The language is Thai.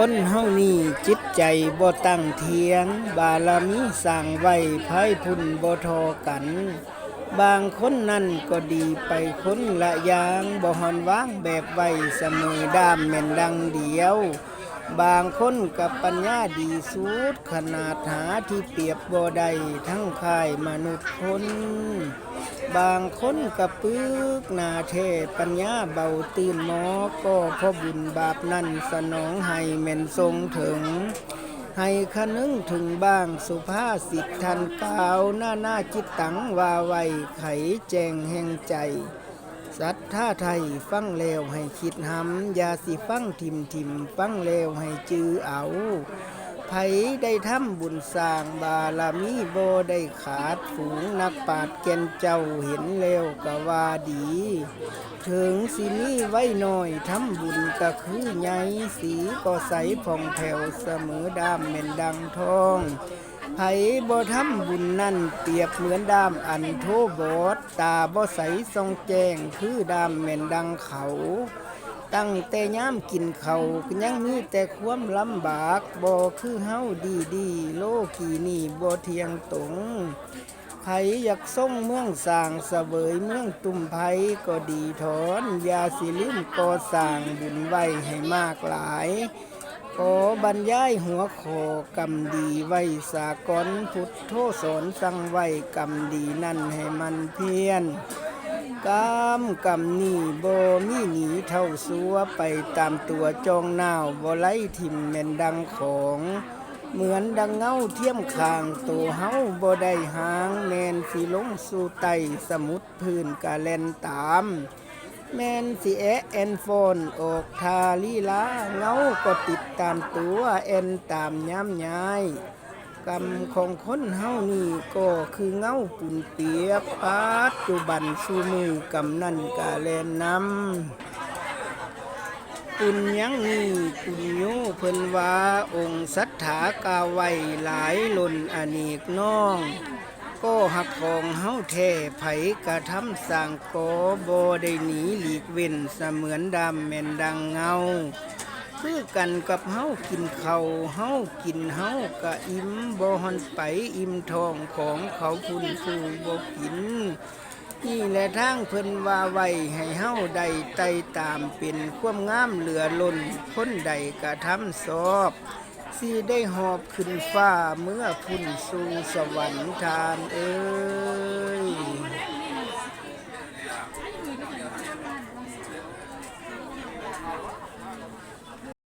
คนเฮานี่จิตใจบ่ตั้งเทียง บารมีสร้างไว้ไพ่พุ่นบ่ทอกัน บางคนนั่นก็ดีไปคนละอย่างบ่หอนว่างแบบไว้เสมอด้ามแม่นดังเดียว บางคนกับปัญญาดีสุดขนาดหาที่เปรียบบ่ได้ทั้งค่ายมนุษย์คน บางคนกับปึกนาเทปัญญาเบาตื่นหมอก็พราะบุญบาปนั่นสนองให้แม่นทรงถึง ให้คะนึงถึงบ้างสุภาษิตทันกล่าวหน้าหน้าจิตตังวาไวไขแจงแห่งใจสัตทธาไทยฟังแล้วให้คิดหำยาสิฟังทิมทิมฟังแล้วให้จือเอา ไผได้ทำบุญสร้างบารมีบ่ได้ขาดฝูงนักปราดแก่นเจ้าเห็นแล้วก็ว่าดี ถึงสิมีไว้หน่อยทำบุญก็คือไงสีก็ใสผ่องแผ่วเสมอดามเหม็นดังทอง ไผบ่ทำบุญนั่นเปรียบเหมือนดามอันโทบอดตาบ่ใสทรงแจ้งคือดามแม่นดังเขา ตั้งแต่ย้ำกินเขาก็ยังมีแต่ความลำบากบ่คือเฮาดีดีโลกีนี่บ่เทียงตงไผอยากส่งเมืองสร้างเสวยเมืองตุ่มไผก็ดีถอน ยาสิลืมก่อสร้างบุญไว้ให้มากหลาย ขอบรรยายหัวขอกรรมดีไว้สากลพุทธโธสอนสั่งไว้กรรมดีนั่นให้มันเพียรกามกำนี่บ่มีหนีเท่าสัวไปตามตัวจองนาวบ่ไล่ทิมแม่นดังของ เหมือนดังเงาเทียมคางตัวเฮาบ่ได้หางแมนสิลงสู่ไตสมุดพื้นกะแลนตาม แมนสิแอแอนโฟนออกทาลีลาเงาก็ติดตามตัวแอนตามย้ำย้ายกรรมของคนเฮานี่ก็คือเงาปุ่นเปียกปัจจุบันสูมือกำนั่นกาแลนนำปุญยังนี่ปุญโยเพิ่นว่าองค์สัทธากาไว้หลายลนอเนกน้อง ก็หักของเฮาแท้ไผกระทำสร้างกบได้หนีหลีกเว้นเสมือนดำแม่นดังเงาคือกันกับเฮากินเขาเฮากินเฮากะอิ่มบ่ฮอนไปอิ่มทองของเขาพุ่นผู้บ่กิน นี่แหละทางเพิ่นว่าไว้ให้เฮาไดไต่ตามเป็นความงามเหลือล้นคนใดกระทำสอบ สิได้หอบขึ้นฟ้าเมื่อพุ่นสู่สวรรค์ทานเอ้ย